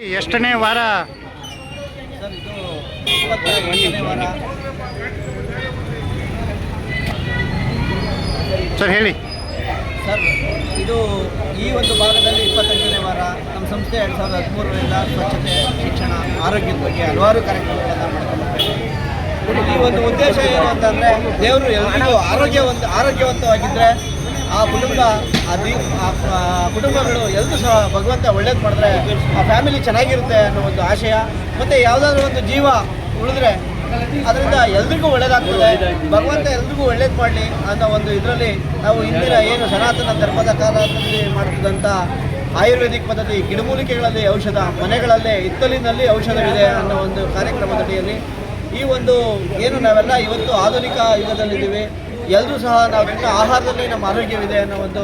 ಎಷ್ಟನೇ ವಾರ? ಸರ್, ಹೇಳಿ. ಸರ್, ಇದು ಈ ಒಂದು ಭಾಗದಲ್ಲಿ ಇಪ್ಪತ್ತೆಂಟನೇ ವಾರ. ನಮ್ಮ ಸಂಸ್ಥೆ ಎರಡು ಸಾವಿರದ ಹದಿಮೂರರಿಂದ ಸ್ವಚ್ಛತೆ, ಶಿಕ್ಷಣ, ಆರೋಗ್ಯದ ಬಗ್ಗೆ ಹಲವಾರು ಕಾರ್ಯಕ್ರಮಗಳನ್ನು ಮಾಡ್ಕೊಂಡು ಈ ಒಂದು ಉದ್ದೇಶ ಏನು ಅಂತಂದರೆ, ದೇವರು ಎಲ್ಲರಿಗೂ ಆರೋಗ್ಯವಂತ ಆರೋಗ್ಯವಂತವಾಗಿದ್ದರೆ ಆ ಕುಟುಂಬ, ಆ ಆ ಕುಟುಂಬಗಳು ಎಲ್ಲರೂ ಸಹ ಭಗವಂತ ಒಳ್ಳೇದು ಮಾಡಿದ್ರೆ ಆ ಫ್ಯಾಮಿಲಿ ಚೆನ್ನಾಗಿರುತ್ತೆ ಅನ್ನೋ ಒಂದು ಆಶಯ. ಮತ್ತು ಯಾವುದಾದ್ರೂ ಒಂದು ಜೀವ ಉಳಿದ್ರೆ ಅದರಿಂದ ಎಲ್ರಿಗೂ ಒಳ್ಳೇದಾಗ್ತದೆ. ಭಗವಂತ ಎಲ್ರಿಗೂ ಒಳ್ಳೇದು ಮಾಡಲಿ ಅನ್ನೋ ಒಂದು ಇದರಲ್ಲಿ ನಾವು ಇಂದಿನ ಏನು ಸನಾತನ ಧರ್ಮದ ಕಾಲದಲ್ಲಿ ಮಾಡ್ತಿದ್ದಂಥ ಆಯುರ್ವೇದಿಕ್ ಪದ್ಧತಿ, ಗಿಡಮೂಲಿಕೆಗಳಲ್ಲಿ ಔಷಧ, ಮನೆಗಳಲ್ಲೇ, ಹಿತ್ತಲಿನಲ್ಲಿ ಔಷಧವಿದೆ ಅನ್ನೋ ಒಂದು ಕಾರ್ಯಕ್ರಮದಡಿಯಲ್ಲಿ ಈ ಒಂದು ಏನು ನಾವೆಲ್ಲ ಇವತ್ತು ಆಧುನಿಕ ಯುಗದಲ್ಲಿದ್ದೀವಿ. ಎಲ್ಲರೂ ಸಹ ನಾವು ತಿನ್ನೋ ಆಹಾರದಲ್ಲಿ ನಮ್ಮ ಆರೋಗ್ಯವಿದೆ ಅನ್ನೋ ಒಂದು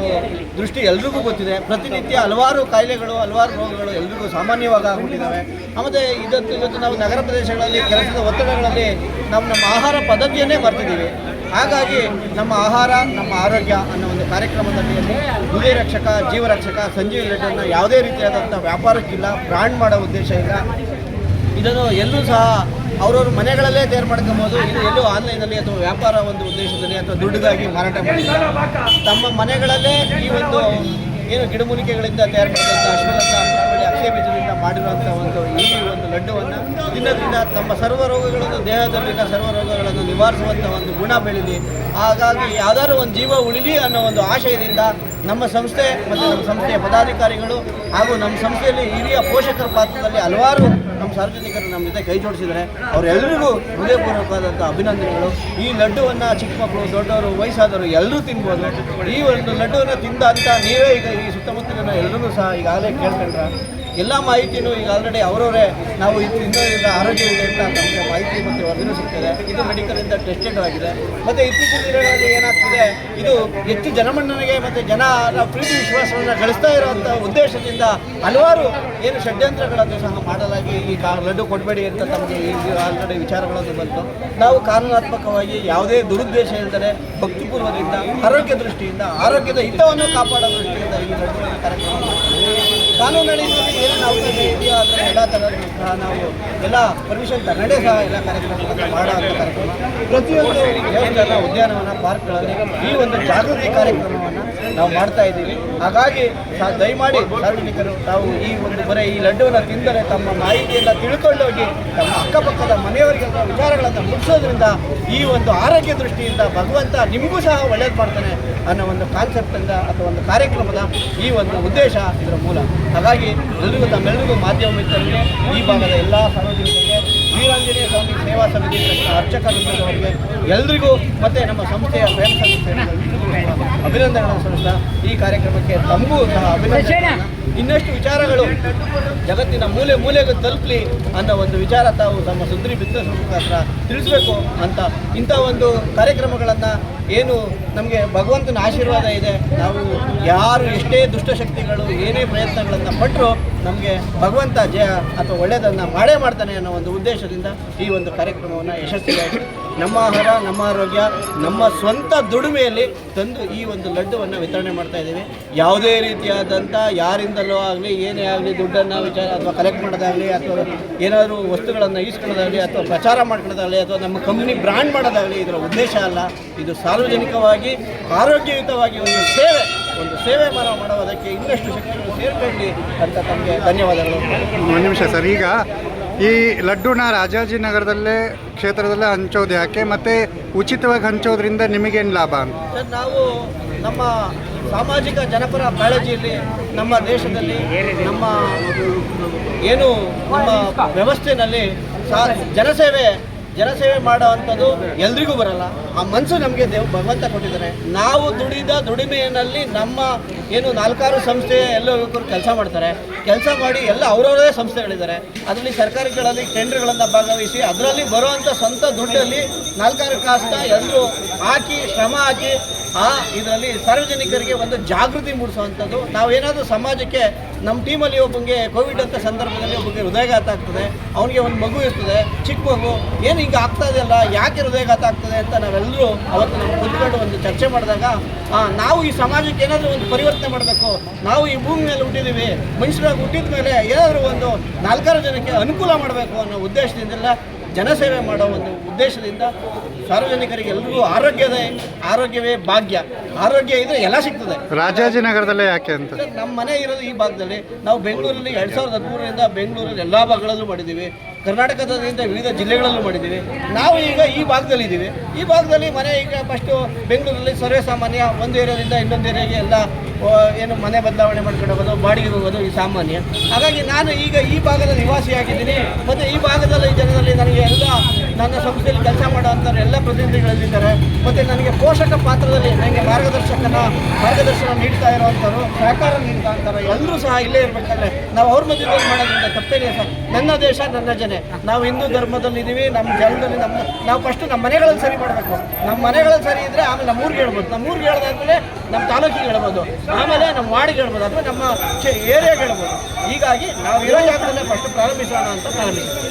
ದೃಷ್ಟಿ ಎಲ್ರಿಗೂ ಗೊತ್ತಿದೆ. ಪ್ರತಿನಿತ್ಯ ಹಲವಾರು ಕಾಯಿಲೆಗಳು, ಹಲವಾರು ರೋಗಗಳು ಎಲ್ರಿಗೂ ಸಾಮಾನ್ಯವಾಗಿ ಆಗ್ಬಿಟ್ಟಿದ್ದಾವೆ ಆಮೇಲೆ ಇದತ್ತು ಇವತ್ತು ನಾವು ನಗರ ಪ್ರದೇಶಗಳಲ್ಲಿ, ಕೆಲಸದ ಒತ್ತಡಗಳಲ್ಲಿ ನಮ್ಮ ನಮ್ಮ ಆಹಾರ ಪದ್ಧತಿಯನ್ನೇ ಮರ್ತಿದ್ದೀವಿ. ಹಾಗಾಗಿ ನಮ್ಮ ಆಹಾರ, ನಮ್ಮ ಆರೋಗ್ಯ ಅನ್ನೋ ಒಂದು ಕಾರ್ಯಕ್ರಮದಲ್ಲಿ ಹೃದಯ ರಕ್ಷಕ ಜೀವರಕ್ಷಕ ಸಂಜೀವ್ ಲೆಟರ್ನ ಯಾವುದೇ ರೀತಿಯಾದಂಥ ವ್ಯಾಪಾರಕ್ಕಿಲ್ಲ ಬ್ರಾಂಡ್ ಮಾಡೋ ಉದ್ದೇಶ ಇಲ್ಲ. ಇದನ್ನು ಎಲ್ಲೂ ಸಹ ಅವ್ರವ್ರ ಮನೆಗಳಲ್ಲೇ ತಯಾರು ಮಾಡ್ಕೊಬೋದು. ಇದು ಎಲ್ಲೂ ಆನ್ಲೈನಲ್ಲಿ ಅಥವಾ ವ್ಯಾಪಾರ ಒಂದು ಉದ್ದೇಶದಲ್ಲಿ ಅಥವಾ ದುಡ್ಡಿಗಾಗಿ ಮಾರಾಟ ಮಾಡಿಲ್ಲ. ತಮ್ಮ ಮನೆಗಳಲ್ಲೇ ಈ ಒಂದು ಏನು ಗಿಡಮೂಲಿಕೆಗಳಿಂದ ತಯಾರು ಮಾಡಿದಂಥ ಅಶ್ವಗಂಧ ಅಕ್ಷಯ ಬೀಜದಿಂದ ಮಾಡಿರುವಂಥ ಒಂದು ಈ ಒಂದು ಲಡ್ಡುವನ್ನು ತಿನ್ನೋದ್ರಿಂದ ತಮ್ಮ ಸರ್ವ ರೋಗಗಳನ್ನು, ದೇಹದಲ್ಲಿನ ಸರ್ವ ರೋಗಗಳನ್ನು ನಿವಾರಿಸುವಂಥ ಒಂದು ಗುಣ ಬೆಳೀಲಿ ಹಾಗಾಗಿ ಯಾವ್ದಾದ್ರು ಒಂದು ಜೀವ ಉಳಿಲಿ ಅನ್ನೋ ಒಂದು ಆಶಯದಿಂದ ನಮ್ಮ ಸಂಸ್ಥೆ ಮತ್ತು ನಮ್ಮ ಸಂಸ್ಥೆಯ ಪದಾಧಿಕಾರಿಗಳು ಹಾಗೂ ನಮ್ಮ ಸಂಸ್ಥೆಯಲ್ಲಿ ಹಿರಿಯ ಪೋಷಕರ ಪಾತ್ರದಲ್ಲಿ ಹಲವಾರು ನಮ್ಮ ಸಾರ್ವಜನಿಕರು ನಮ್ಮ ಜೊತೆ ಕೈ ಜೋಡಿಸಿದರೆ ಅವರೆಲ್ಲರಿಗೂ ಹೃದಯಪೂರ್ವಕವಾದಂಥ ಅಭಿನಂದನೆಗಳು. ಈ ಲಡ್ಡುವನ್ನು ಚಿಕ್ಕ ಮಕ್ಕಳು, ದೊಡ್ಡವರು, ವಯಸ್ಸಾದವರು ಎಲ್ಲರೂ ತಿನ್ಬೋದು. ಈ ಒಂದು ಲಡ್ಡುವನ್ನು ಅಂತ ನೀವೇ ಈಗ ಈ ಸುತ್ತಮುತ್ತಲಿನ ಎಲ್ಲರೂ ಸಹ ಈಗಾಗಲೇ ಕೇಳ್ಕೊಂಡ್ರ. ಎಲ್ಲ ಮಾಹಿತಿನೂ ಈಗ ಆಲ್ರೆಡಿ ಅವರವರೇ ನಾವು ಇದು ಇನ್ನೂ ಇದೆ ಅಂತ ನಮಗೆ ಮಾಹಿತಿ ಮತ್ತು ವರದಿನೂ ಸಿಗ್ತದೆ. ಇದು ಮೆಡಿಕಲಿಂದ ಟೆಸ್ಟೆಡ್ ಆಗಿದೆ. ಮತ್ತು ಇತ್ತೀಚಿನ ದಿನಗಳಲ್ಲಿ ಏನಾಗ್ತಿದೆ, ಇದು ಹೆಚ್ಚು ಜನಮನ್ನಣೆಗೆ ಮತ್ತು ಜನ ಪ್ರೀತಿ ವಿಶ್ವಾಸವನ್ನು ಗಳಿಸ್ತಾ ಇರುವಂಥ ಉದ್ದೇಶದಿಂದ ಹಲವಾರು ಏನು ಷಡ್ಯಂತ್ರಗಳನ್ನು ಸಹ ಮಾಡಲಾಗಿ ಈ ಕಾ ಲಡ್ಡು ಕೊಡಬೇಡಿ ಅಂತ ತಮಗೆ ಈಗ ಆಲ್ರೆಡಿ ವಿಚಾರಗಳನ್ನು ಬಂತು. ನಾವು ಕಾನೂನಾತ್ಮಕವಾಗಿ ಯಾವುದೇ ದುರುದ್ದೇಶ ಇಲ್ಲದೆ ಭಕ್ತಿಪೂರ್ವದಿಂದ, ಆರೋಗ್ಯ ದೃಷ್ಟಿಯಿಂದ, ಆರೋಗ್ಯದ ಹಿತವನ್ನು ಕಾಪಾಡೋ ದೃಷ್ಟಿಯಿಂದ ಈ ಲಡ್ಡು ಕಾರ್ಯಕ್ರಮ ಕಾನೂನಿನಲ್ಲಿ ಏನೇನು ಅವಕಾಶ ಇದೆಯೋ ಎಲ್ಲ ಥರದ ನಾವು ಎಲ್ಲ ಪರ್ಮಿಷನ್ ತಗೊಂಡೇ ಸಹ ಎಲ್ಲ ಕಾರ್ಯಕ್ರಮಗಳನ್ನು ಮಾಡೋ ಕಾರ್ಯಕ್ರಮ. ಪ್ರತಿಯೊಂದು ದೇವಸ್ಥಾನ, ಉದ್ಯಾನವನ, ಪಾರ್ಕ್ಗಳಲ್ಲಿ ಈ ಒಂದು ಜಾಗೃತಿ ಕಾರ್ಯಕ್ರಮವನ್ನು ನಾವು ಮಾಡ್ತಾ ಇದ್ದೀವಿ. ಹಾಗಾಗಿ ದಯಮಾಡಿ ಸಾರ್ವಜನಿಕರು, ತಾವು ಈ ಒಂದು ಬರೀ ಈ ಲಡ್ಡುವನ್ನು ತಿಂದರೆ ತಮ್ಮ ಮಾಹಿತಿಯನ್ನು ತಿಳ್ಕೊಂಡೋಗಿ ತಮ್ಮ ಅಕ್ಕಪಕ್ಕದ ಮನೆಯವರಿಗೆ ಅಥವಾ ವಿಚಾರಗಳನ್ನು ಮುಟ್ಟಿಸೋದ್ರಿಂದ ಈ ಒಂದು ಆರೋಗ್ಯ ದೃಷ್ಟಿಯಿಂದ ಭಗವಂತ ನಿಮಗೂ ಸಹ ಒಳ್ಳೇದು ಮಾಡ್ತಾನೆ ಅನ್ನೋ ಒಂದು ಕಾನ್ಸೆಪ್ಟಿಂದ ಅಥವಾ ಒಂದು ಕಾರ್ಯಕ್ರಮದ ಈ ಒಂದು ಉದ್ದೇಶ ಇದರ ಮೂಲ. ಹಾಗಾಗಿ ಎಲ್ಲರಿಗೂ ತಮ್ಮೆಲ್ಲರಿಗೂ ಮಾಧ್ಯಮ ಮಿತ್ರರಿಗೆ ಈ ಭಾಗದ ಎಲ್ಲ ಸಾರ್ವಜನಿಕರಿಗೆ ವೀರಾಂಜನೇಯ ಸ್ವಾಮಿ ಸೇವಾ ಸಮಿತಿ ಅರ್ಚಕ ವೃಂದದವರಿಗೆ ಎಲ್ರಿಗೂ ಮತ್ತು ನಮ್ಮ ಸಂಸ್ಥೆಯ ಸ್ವಯಂ ಸಂಸ್ಥೆ ಅಭಿನಂದನೆಗಳನ್ನು ಸಲ್ಲಿಸ್ತಾ ಈ ಕಾರ್ಯಕ್ರಮಕ್ಕೆ ತಮಗೂ ಸಹ ಅಭಿನಂದನೆ ಇನ್ನಷ್ಟು ವಿಚಾರಗಳು ಜಗತ್ತಿನ ಮೂಲೆ ಮೂಲೆಗೂ ತಲುಪಲಿ ಅನ್ನೋ ಒಂದು ವಿಚಾರ ತಾವು ತಮ್ಮ ಸುಂದರಿ ಬಿಸ್ನೆಸ್ ಮುಖಾಂತರ ತಿಳಿಸಬೇಕು ಅಂತ ಇಂಥ ಒಂದು ಕಾರ್ಯಕ್ರಮಗಳನ್ನು ಏನು ನಮಗೆ ಭಗವಂತನ ಆಶೀರ್ವಾದ ಇದೆ, ನಾವು ಯಾರು ಎಷ್ಟೇ ದುಷ್ಟಶಕ್ತಿಗಳು ಏನೇ ಪ್ರಯತ್ನಗಳನ್ನು ಪಟ್ಟರು ನಮಗೆ ಭಗವಂತ ಜಯ ಅಥವಾ ಒಳ್ಳೆಯದನ್ನು ಮಾಡೇ ಮಾಡ್ತಾನೆ ಅನ್ನೋ ಒಂದು ಉದ್ದೇಶದಿಂದ ಈ ಒಂದು ಕಾರ್ಯಕ್ರಮವನ್ನು ಯಶಸ್ವಿಯಾಗಿ ನಮ್ಮ ಆಹಾರ, ನಮ್ಮ ಆರೋಗ್ಯ, ನಮ್ಮ ಸ್ವಂತ ದುಡಿಮೆಯಲ್ಲಿ ತಂದು ಈ ಒಂದು ಲಡ್ಡುವನ್ನು ವಿತರಣೆ ಮಾಡ್ತಾ ಇದ್ದೀವಿ. ಯಾವುದೇ ರೀತಿಯಾದಂಥ ಯಾರಿಂದಲೂ ಆಗಲಿ, ಏನೇ ಆಗಲಿ, ದುಡ್ಡನ್ನು ವಿಚಾರ ಅಥವಾ ಕಲೆಕ್ಟ್ ಮಾಡೋದಾಗಲಿ, ಅಥವಾ ಏನಾದರೂ ವಸ್ತುಗಳನ್ನು ಈಸ್ಕೊಳ್ಳೋದಾಗಲಿ, ಅಥವಾ ಪ್ರಚಾರ ಮಾಡ್ಕೊಳ್ಳೋದಾಗಲಿ, ಅಥವಾ ನಮ್ಮ ಕಂಪ್ನಿ ಬ್ರ್ಯಾಂಡ್ ಮಾಡೋದಾಗಲಿ, ಇದರ ಉದ್ದೇಶ ಅಲ್ಲ. ಇದು ಸಾರ್ವಜನಿಕವಾಗಿ, ಆರೋಗ್ಯಯುತವಾಗಿ ಒಂದು ಸೇವೆ. ಒಂದು ಸೇವೆ ಮಾಡೋದಕ್ಕೆ ಇನ್ನಷ್ಟು ಶಕ್ತಿಗಳು ಸೇರ್ಕೊಳ್ಳಿ ಅಂತ ತಮಗೆ ಧನ್ಯವಾದಗಳು. ಒಂದು ನಿಮಿಷ ಸರ್ ಈಗ ಈ ಲಡ್ಡುನ ರಾಜಾಜಿನಗರದಲ್ಲೇ ಕ್ಷೇತ್ರದಲ್ಲೇ ಹಂಚೋದು ಯಾಕೆ? ಮತ್ತು ಉಚಿತವಾಗಿ ಹಂಚೋದ್ರಿಂದ ನಿಮಗೇನು ಲಾಭ ಅಂತ? ಸರ್ ನಾವು ನಮ್ಮ ಸಾಮಾಜಿಕ ಜನಪರ ಕಾಳಜಿಯಲ್ಲಿ ನಮ್ಮ ದೇಶದಲ್ಲಿ ನಮ್ಮ ಏನು ನಮ್ಮ ವ್ಯವಸ್ಥೆಯಲ್ಲಿ ಜನಸೇವೆ ಜನಸೇವೆ ಮಾಡೋ ಅಂಥದ್ದು ಎಲ್ರಿಗೂ ಬರಲ್ಲ. ಆ ಮನಸ್ಸು ನಮಗೆ ದೇವ್ ಭಗವಂತ ಕೊಟ್ಟಿದ್ದಾರೆ. ನಾವು ದುಡಿದ ದುಡಿಮೆಯಲ್ಲಿ ನಮ್ಮ ಏನು ನಾಲ್ಕಾರು ಸಂಸ್ಥೆ, ಎಲ್ಲ ಯುವಕರು ಕೆಲಸ ಮಾಡ್ತಾರೆ. ಕೆಲಸ ಮಾಡಿ ಎಲ್ಲ ಅವರವರೇ ಸಂಸ್ಥೆಗಳಿದ್ದಾರೆ. ಅದರಲ್ಲಿ ಸರ್ಕಾರಗಳಲ್ಲಿ ಟೆಂಡರ್ಗಳನ್ನು ಭಾಗವಹಿಸಿ ಅದರಲ್ಲಿ ಬರುವಂಥ ಸ್ವಂತ ದುಡ್ಡಲ್ಲಿ ನಾಲ್ಕಾರು ಕಾಸ್ತ ಎಲ್ಲರೂ ಹಾಕಿ, ಶ್ರಮ ಹಾಕಿ ಆ ಇದರಲ್ಲಿ ಸಾರ್ವಜನಿಕರಿಗೆ ಒಂದು ಜಾಗೃತಿ ಮೂಡಿಸುವಂಥದ್ದು. ನಾವೇನಾದರೂ ಸಮಾಜಕ್ಕೆ ನಮ್ಮ ಟೀಮಲ್ಲಿ ಒಬ್ಬನಿಗೆ ಕೋವಿಡ್ ಅಂತ ಸಂದರ್ಭದಲ್ಲಿ ಒಬ್ಬನಿಗೆ ಹೃದಯಘಾತ ಆಗ್ತದೆ, ಅವನಿಗೆ ಒಂದು ಮಗು ಇರ್ತದೆ, ಚಿಕ್ಕ ಮಗು ಏನು ಈಗ ಆಗ್ತಾ ಇದೆಯಲ್ಲ ಯಾಕೆ ಹೃದಯಘಾತ ಆಗ್ತದೆ ಅಂತ ನಾವೆಲ್ಲರೂ ಅವತ್ತು ನಾವು ಕುತ್ಕೊಂಡು ಒಂದು ಚರ್ಚೆ ಮಾಡಿದಾಗ ನಾವು ಈ ಸಮಾಜಕ್ಕೆ ಏನಾದರೂ ಒಂದು ಪರಿವರ್ತನೆ ಮಾಡಬೇಕು. ನಾವು ಈ ಭೂಮಿ ಮೇಲೆ ಹುಟ್ಟಿದ್ದೀವಿ ಮನುಷ್ಯರಾಗಿ ಹುಟ್ಟಿದ ಮೇಲೆ ಏನಾದರೂ ಒಂದು ನಾಲ್ಕಾರು ಜನಕ್ಕೆ ಅನುಕೂಲ ಮಾಡಬೇಕು ಅನ್ನೋ ಉದ್ದೇಶದಿಂದೆಲ್ಲ ಜನಸೇವೆ ಮಾಡೋ ಒಂದು ಉದ್ದೇಶದಿಂದ ಸಾರ್ವಜನಿಕರಿಗೆ ಎಲ್ಲರಿಗೂ ಆರೋಗ್ಯದ ಆರೋಗ್ಯವೇ ಭಾಗ್ಯ. ಆರೋಗ್ಯ ಇದ್ರೆ ಎಲ್ಲ ಸಿಗ್ತದೆ. ರಾಜಾಜಿನಗರದಲ್ಲೇ ಯಾಕೆ ಅಂತ? ನಮ್ಮ ಮನೆ ಇರೋದು ಈ ಭಾಗದಲ್ಲಿ. ನಾವು ಬೆಂಗಳೂರಲ್ಲಿ ಎರಡು ಸಾವಿರದ ಹದಿಮೂರರಿಂದ ಬೆಂಗಳೂರಲ್ಲಿ ಎಲ್ಲ ಭಾಗಗಳಲ್ಲೂ ಮಾಡಿದ್ದೀವಿ. ಕರ್ನಾಟಕದಿಂದ ವಿವಿಧ ಜಿಲ್ಲೆಗಳಲ್ಲೂ ಮಾಡಿದ್ದೀವಿ. ನಾವು ಈಗ ಈ ಭಾಗದಲ್ಲಿ ಇದ್ದೀವಿ ಈ ಭಾಗದಲ್ಲಿ ಮನೆ ಈಗ ಫಸ್ಟು ಬೆಂಗಳೂರಲ್ಲಿ ಸರ್ವೇ ಸಾಮಾನ್ಯ ಒಂದು ಏರಿಯಾದಿಂದ ಇನ್ನೊಂದು ಏರಿಯಾಗೆ ಎಲ್ಲ ಏನು ಮನೆ ಬದಲಾವಣೆ ಮಾಡ್ಕೊಂಡು ಹೋಗೋದು ಬಾಡಿಗೆ ಹೋಗೋದು ಈ ಸಾಮಾನ್ಯ. ಹಾಗಾಗಿ ನಾನು ಈಗ ಈ ಭಾಗದ ನಿವಾಸಿಯಾಗಿದ್ದೀನಿ. ಮತ್ತು ಈ ಭಾಗದಲ್ಲಿ ಜನರಲ್ಲಿ ನನಗೆ ಎಲ್ಲ ನನ್ನ ಸಂಸ್ಥೆಯಲ್ಲಿ ಕೆಲಸ ಮಾಡುವಂಥವ್ರು ಎಲ್ಲ ಪ್ರತಿನಿಧಿಗಳಲ್ಲಿದ್ದಾರೆ ಮತ್ತು ನನಗೆ ಪೋಷಕ ಪಾತ್ರದಲ್ಲಿ ನನಗೆ ಮಾರ್ಗದರ್ಶಕನ, ಮಾರ್ಗದರ್ಶನ ನೀಡ್ತಾ ಇರುವಂಥವ್ರು, ಸಹಕಾರ ನೀಡ್ತಾ ಇರ್ತಾರೆ. ಎಲ್ಲರೂ ಸಹ ಇಲ್ಲೇ ಇರಬೇಕಾದ್ರೆ ನಾವು ಅವ್ರ ಮಧ್ಯದಲ್ಲಿ ಮಾಡೋದ್ರಿಂದ ತಪ್ಪೇನೇ ಸರ್. ನನ್ನ ದೇಶ, ನನ್ನ ಜನೆ. ನಾವು ಹಿಂದೂ ಧರ್ಮದಲ್ಲಿ ಇದ್ದೀವಿ, ನಮ್ಮ ಜನದಲ್ಲಿ ನಮ್ಮ, ನಾವು ಫಸ್ಟು ನಮ್ಮ ಮನೆಗಳಲ್ಲಿ ಸರಿ ಮಾಡಬೇಕು. ನಮ್ಮ ಮನೆಗಳಲ್ಲಿ ಸರಿ ಇದ್ದರೆ ಆಮೇಲೆ ನಮ್ಮ ಊರಿಗೆ ಹೇಳ್ಬೋದು. ನಮ್ಮ ಊರಿಗೆ ಹೇಳ್ದಾದ್ಮೇಲೆ ನಮ್ಮ ತಾಲೂಕಿಗೆ ಹೇಳ್ಬೋದು. ಆಮೇಲೆ ನಮ್ಮ ವಾರ್ಡಿಗೆ ಹೇಳ್ಬೋದು, ಅಥವಾ ನಮ್ಮ ಏರಿಯಾಗೆ ಹೇಳ್ಬೋದು. ಹೀಗಾಗಿ ನಾವು ಇರೋ ಜಾಗದಲ್ಲೇ ಫಸ್ಟ್ ಪ್ರಾರಂಭಿಸೋಣ ಅಂತ ಪ್ರಾರಂಭಿಸ್ತೀವಿ.